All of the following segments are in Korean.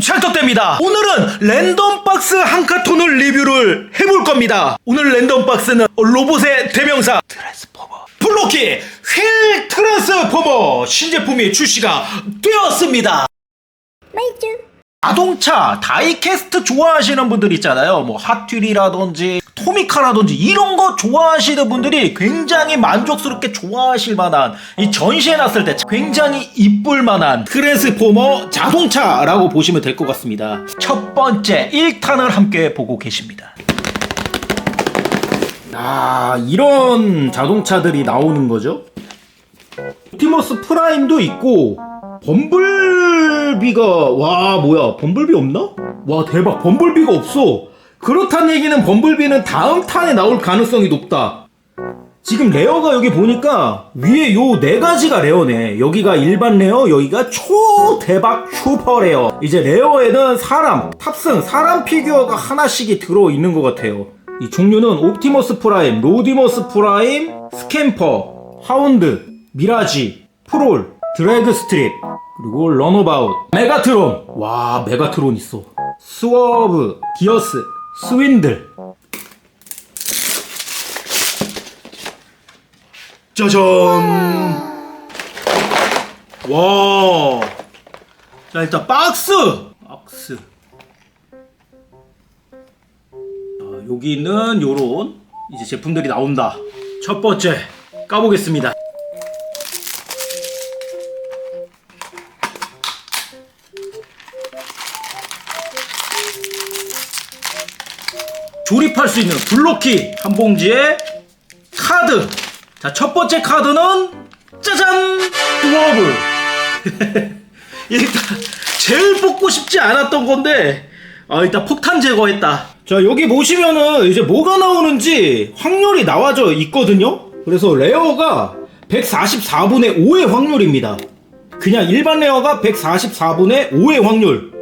찰떡됩니다. 오늘은 랜덤 박스 한 카톤을 리뷰를 해볼 겁니다. 오늘 랜덤 박스는 로봇의 대명사 트랜스포머 블로키 휠 트랜스포머 신제품이 출시가 되었습니다. 자동차 다이캐스트 좋아하시는 분들 있잖아요. 뭐 핫휠이라든지 토미카라든지 이런 거 좋아하시는 분들이 굉장히 만족스럽게 좋아하실 만한 이 전시해 놨을 때 굉장히 이쁠 만한 트랜스포머 자동차라고 보시면 될 것 같습니다. 첫 번째 1탄을 함께 보고 계십니다. 아, 이런 자동차들이 나오는 거죠? 옵티머스 프라임도 있고 범블 비가 와 뭐야 범블비 없나? 와 대박. 범블비가 없어. 그렇다는 얘기는 범블비는 다음 탄에 나올 가능성이 높다. 지금 레어가 여기 보니까 위에 요 네 가지가 레어네. 여기가 일반 레어 여기가 초 대박 슈퍼 레어. 이제 레어에는 사람 탑승 사람 피규어가 하나씩이 들어있는 것 같아요. 이 종류는 옵티머스 프라임 로디머스 프라임 스캠퍼 하운드 미라지 프롤 드래그 스트립 그리고 런어바웃 메가트론 와 메가트론 있어 스워브 기어스 스윈들 짜잔 와. 자, 일단 박스. 박스. 자, 여기는 요런 이제 제품들이 나온다. 첫 번째 까보겠습니다. 조립할 수 있는 블로키 한 봉지에 카드. 자, 첫 번째 카드는 짜잔! 드워브. 일단 제일 뽑고 싶지 않았던 건데 아, 일단 폭탄 제거했다. 자, 여기 보시면은 이제 뭐가 나오는지 확률이 나와져 있거든요. 그래서 레어가 144분의 5의 확률입니다. 그냥 일반 레어가 144분의 5의 확률.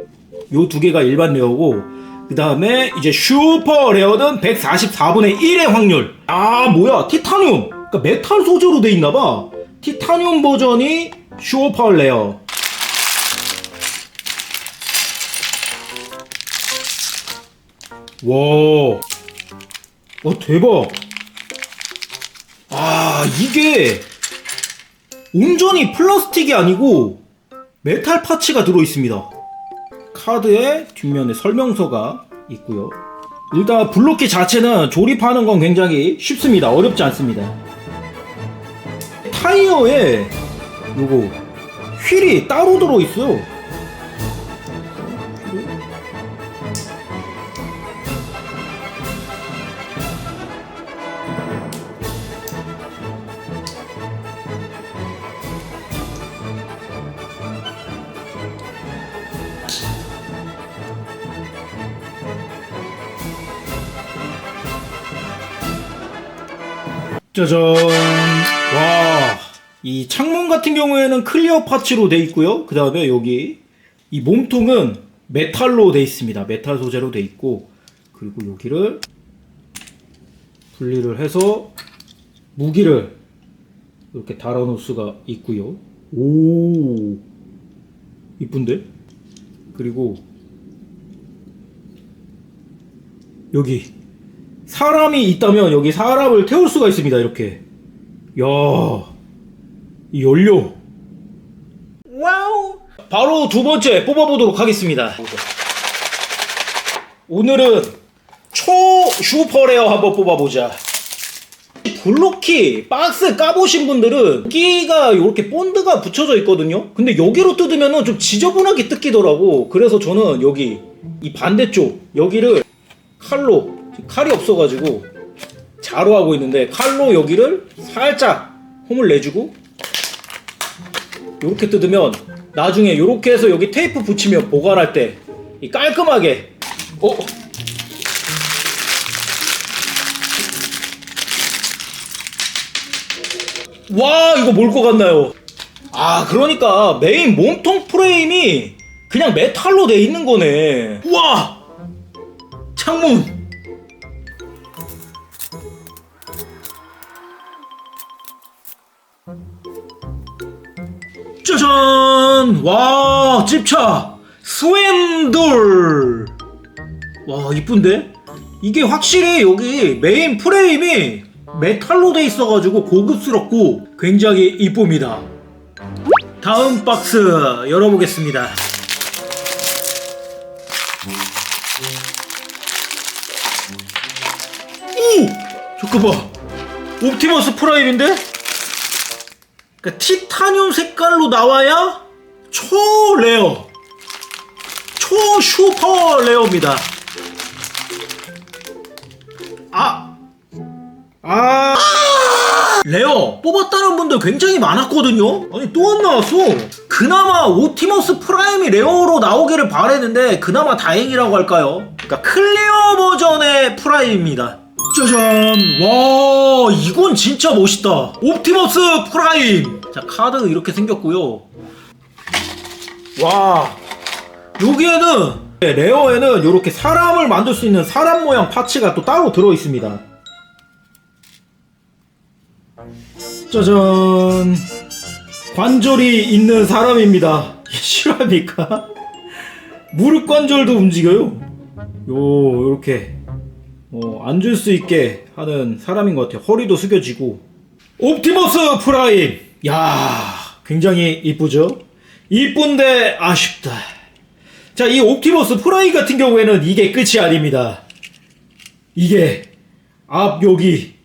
요 두 개가 일반 레어고 그 다음에 이제 슈퍼 레어는 144분의 1의 확률. 아 뭐야 티타늄. 그러니까 메탈 소재로 돼 있나봐. 티타늄 버전이 슈퍼 레어. 와. 와 대박. 아 이게 온전히 플라스틱이 아니고 메탈 파츠가 들어 있습니다. 카드의 뒷면에 설명서가 있고요. 일단 블록키 자체는 조립하는 건 굉장히 쉽습니다. 어렵지 않습니다. 타이어에 요거 휠이 따로 들어 있어요. 짜잔. 와. 이 창문 같은 경우에는 클리어 파츠로 돼 있고요. 그 다음에 여기 이 몸통은 메탈로 돼 있습니다. 메탈 소재로 돼 있고 그리고 여기를 분리를 해서 무기를 이렇게 달아놓을 수가 있고요. 오. 이쁜데? 그리고 여기 사람이 있다면 여기 사람을 태울 수가 있습니다. 이렇게. 야, 이 연료. 와우. 바로 두 번째 뽑아보도록 하겠습니다. 오늘은 초 슈퍼레어 한번 뽑아보자. 블로키 박스 까보신 분들은 끼가 이렇게 본드가 붙여져 있거든요. 근데 여기로 뜯으면 좀 지저분하게 뜯기더라고. 그래서 저는 여기 이 반대쪽 여기를 칼로 칼이 없어가지고 자로 하고 있는데 칼로 여기를 살짝 홈을 내주고 이렇게 뜯으면 나중에 이렇게 해서 여기 테이프 붙이면 보관할 때이 깔끔하게 어 와, 이거 뭘 것 같나요? 아, 그러니까 메인 몸통 프레임이 그냥 메탈로 돼 있는 거네. 와! 창문! 짜잔! 와, 집차! 스웬돌 와 이쁜데? 이게 확실히 여기 메인 프레임이 메탈로 돼 있어가지고 고급스럽고 굉장히 이쁩니다 다음 박스 열어보겠습니다 오! 잠깐만 옵티머스 프라임인데? 그러니까 티타늄 색깔로 나와야 초레어 초슈퍼 레어입니다 아! 아! 레어 뽑았다는 분들 굉장히 많았거든요 아니 또 안 나왔어 그나마 옵티머스 프라임이 레어로 나오기를 바랬는데 그나마 다행이라고 할까요 그러니까 클리어 버전의 프라임입니다 짜잔 와 이건 진짜 멋있다. 옵티머스 프라임. 자 카드 이렇게 생겼고요. 와 여기에는 네, 레어에는 이렇게 사람을 만들 수 있는 사람 모양 파츠가 또 따로 들어 있습니다. 짜잔. 관절이 있는 사람입니다. 실화입니까? 무릎 관절도 움직여요? 요 이렇게 어, 앉을 수 있게 하는 사람인 것 같아요. 허리도 숙여지고. 옵티머스 프라임! 야 굉장히 이쁘죠? 이쁜데 아쉽다. 자, 이 옵티머스 프라임 같은 경우에는 이게 끝이 아닙니다. 이게 앞 여기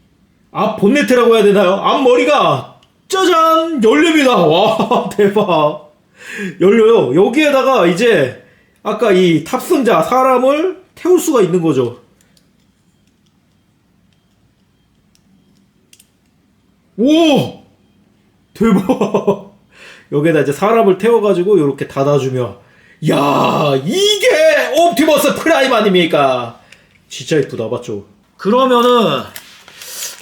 앞 본네트라고 해야 되나요? 앞머리가 짜잔 열립니다. 와 대박. 열려요. 여기에다가 이제 아까 이 탑승자 사람을 태울 수가 있는 거죠. 오! 대박! 여기에다 이제 사람을 태워가지고 이렇게 닫아주며, 야 이게 옵티머스 프라임 아닙니까? 진짜 이쁘다, 맞죠? 그러면은,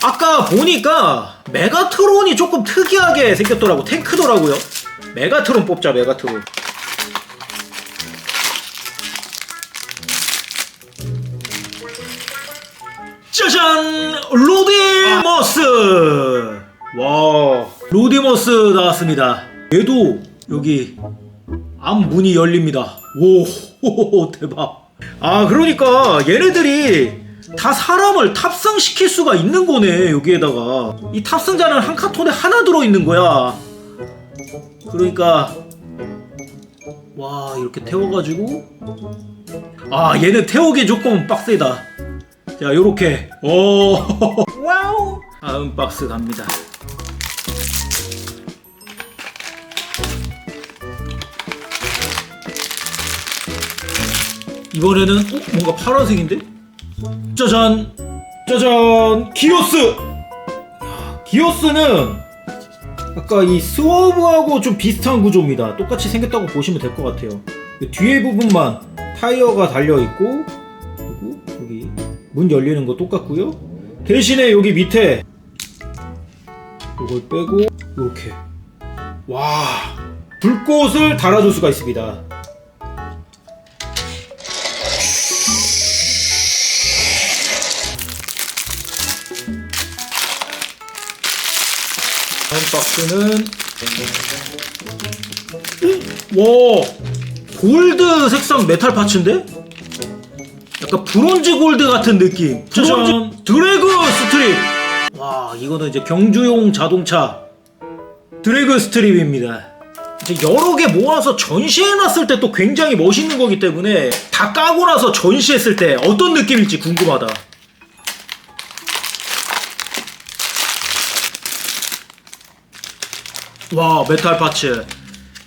아까 보니까 메가트론이 조금 특이하게 생겼더라고. 탱크더라고요. 메가트론 뽑자, 메가트론. 짜잔! 로디머스! 와, 로디머스 나왔습니다. 얘도 여기 앞 문이 열립니다. 오, 호호호, 대박. 아, 그러니까 얘네들이 다 사람을 탑승시킬 수가 있는 거네, 여기에다가. 이 탑승자는 한 카톤에 하나 들어있는 거야. 그러니까, 와, 이렇게 태워가지고. 아, 얘는 태우기 조금 빡세다. 자, 요렇게. 오, 와우. 다음 박스 갑니다. 이번에는 어? 뭔가 파란색인데? 짜잔! 짜잔! 기오스! 야, 기오스는 아까 이 스워브하고 좀 비슷한 구조입니다. 똑같이 생겼다고 보시면 될 것 같아요. 이 뒤에 부분만 타이어가 달려있고 그리고 여기 문 열리는 거 똑같고요. 대신에 여기 밑에 이걸 빼고 이렇게 와 불꽃을 달아줄 수가 있습니다. 다음 박스는 와 골드 색상 메탈 파츠인데? 약간 브론즈 골드 같은 느낌. 짜잔 드래그 스트립. 와 이거는 이제 경주용 자동차 드래그 스트립입니다. 이제 여러 개 모아서 전시해놨을 때 또 굉장히 멋있는 거기 때문에 다 까고 나서 전시했을 때 어떤 느낌일지 궁금하다. 와 메탈 파츠.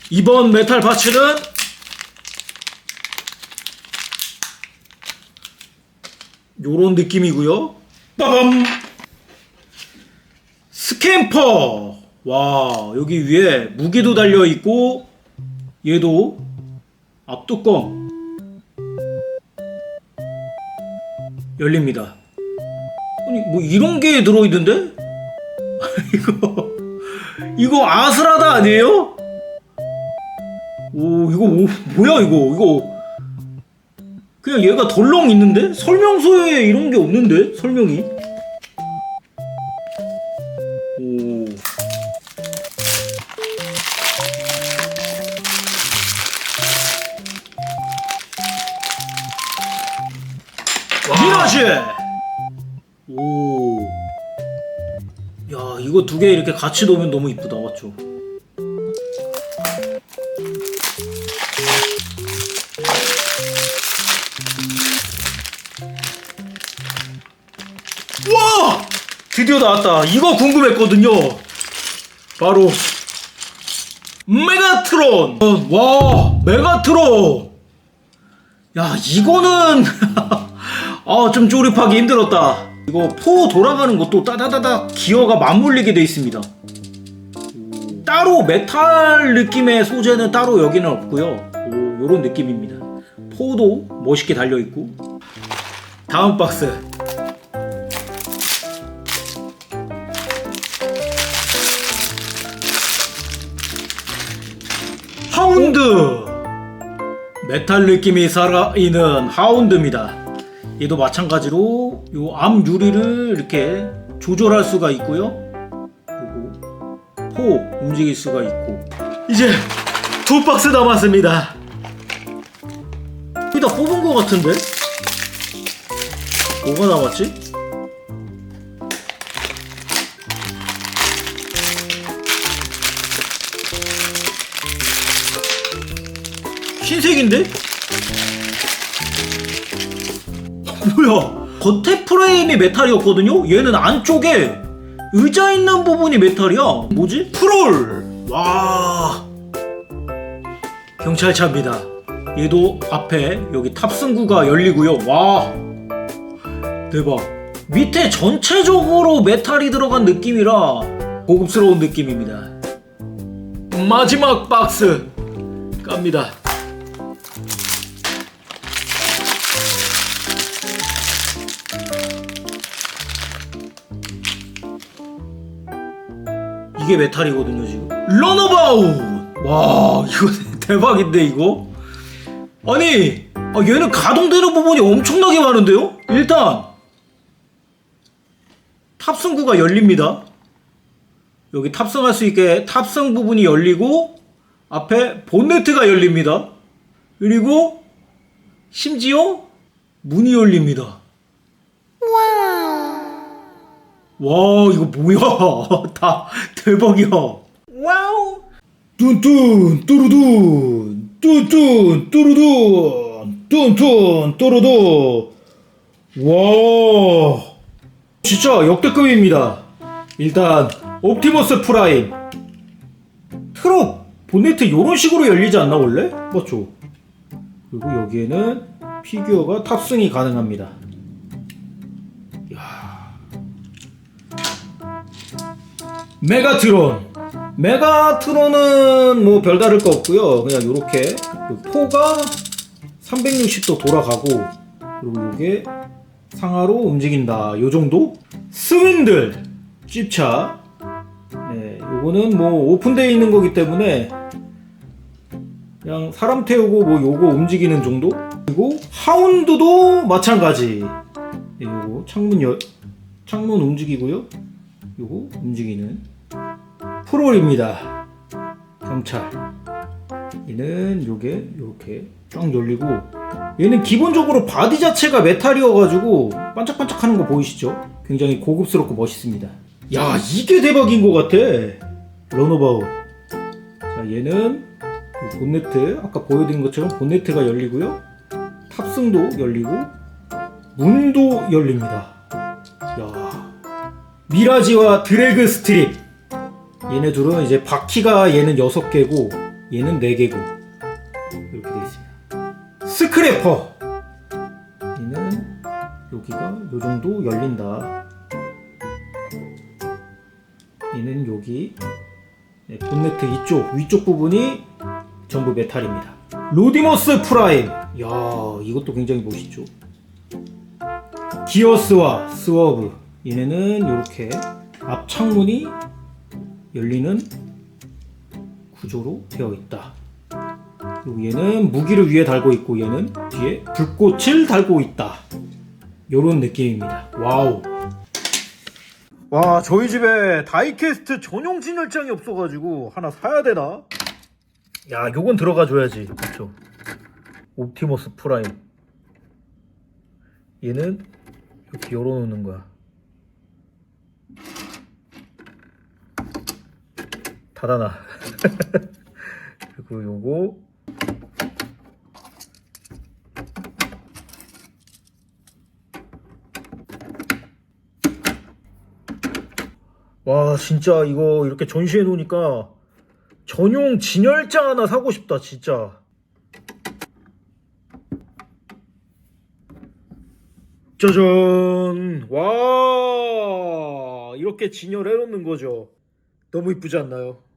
이번 메탈 파츠는 요런 느낌이고요. 빠밤! 스캠퍼! 와, 여기 위에 무기도 달려 있고, 얘도 앞뚜껑 열립니다. 아니, 뭐 이런 게 들어있는데? 이거, 이거 아스라다 아니에요? 오, 이거 뭐, 뭐야, 이거, 이거. 그냥 얘가 덜렁 있는데? 설명서에 이런 게 없는데? 설명이? 두 개 이렇게 같이 놓으면 너무 이쁘다, 맞죠? 와! 드디어 나왔다. 이거 궁금했거든요. 바로 메가트론. 어, 와, 메가트론. 야, 이거는 아, 좀 조립하기 힘들었다. 이거 포 돌아가는 것도 따다다다 기어가 맞물리게 돼 있습니다. 따로 메탈 느낌의 소재는 따로 여기는 없고요. 오, 요런 느낌입니다. 포도 멋있게 달려 있고. 다음 박스. 하운드 메탈 느낌이 살아있는 하운드입니다 얘도 마찬가지로 요앞 유리를 이렇게 조절할 수가 있고요 그리고 포 움직일 수가 있고 이제 두 박스 남았습니다 거의 다 뽑은 것 같은데 뭐가 남았지? 흰색인데? 뭐야? 겉에 프레임이 메탈이었거든요? 얘는 안쪽에 의자 있는 부분이 메탈이야. 뭐지? 프롤! 와. 경찰차입니다. 얘도 앞에 여기 탑승구가 열리고요. 와. 대박. 밑에 전체적으로 메탈이 들어간 느낌이라 고급스러운 느낌입니다. 마지막 박스 깝니다. 이게 메탈이거든요 지금. 런어바웃 와 이거 대박인데 이거? 아니 아, 얘는 가동되는 부분이 엄청나게 많은데요? 일단 탑승구가 열립니다. 여기 탑승할 수 있게 탑승 부분이 열리고 앞에 본네트가 열립니다. 그리고 심지어 문이 열립니다. 와 이거 뭐야? 다 대박이야. 와우. 뚠뚠 뚜루둔. 뚠뚠 뚜루둔. 뚠뚠 뚜루두. 와 진짜 역대급입니다. 일단 옵티머스 프라임. 트럭 본네트 요런 식으로 열리지 않나 원래? 맞죠? 그리고 여기에는 피규어가 탑승이 가능합니다 메가트론. 메가트론은 뭐 별다를 거 없고요. 그냥 요렇게 포가 360도 돌아가고 그리고 요게 상하로 움직인다. 요 정도? 스윈들! 찝차. 네 요거는 뭐 오픈되어 있는 거기 때문에 그냥 사람 태우고 뭐 요거 움직이는 정도? 그리고 하운드도 마찬가지. 네, 요거 창문 열 창문 움직이고요 요거 움직이는 프롤입니다. 경찰. 얘는 요게 요렇게 쫙 열리고 얘는 기본적으로 바디 자체가 메탈이어가지고 반짝반짝하는 거 보이시죠? 굉장히 고급스럽고 멋있습니다. 야 이게 대박인 것 같아. 런어바웃. 자 얘는 그 본네트 아까 보여드린 것처럼 본네트가 열리고요. 탑승도 열리고 문도 열립니다. 야 미라지와 드래그 스트립. 얘네 둘은 이제 바퀴가 얘는 6개고 얘는 4개고. 이렇게 되어 있습니다. 스크래퍼. 얘는 여기가 요 정도 열린다. 얘는 여기 네, 본네트 이쪽 위쪽 부분이 전부 메탈입니다. 로디머스 프라임. 야 이것도 굉장히 멋있죠. 기어스와 스워브 얘네는 이렇게 앞 창문이 열리는 구조로 되어 있다. 그리고 얘는 무기를 위에 달고 있고 얘는 뒤에 불꽃을 달고 있다. 요런 느낌입니다. 와우. 와 저희 집에 다이캐스트 전용 진열장이 없어가지고 하나 사야 되나? 야 요건 들어가 줘야지 그렇죠 옵티머스 프라임 얘는 이렇게 열어놓는 거야. 닫아놔. 그리고 요거. 와 진짜 이거 이렇게 전시해 놓으니까 전용 진열장 하나 사고 싶다 진짜. 짜잔. 와 이렇게 진열해 놓는 거죠. 너무 이쁘지 않나요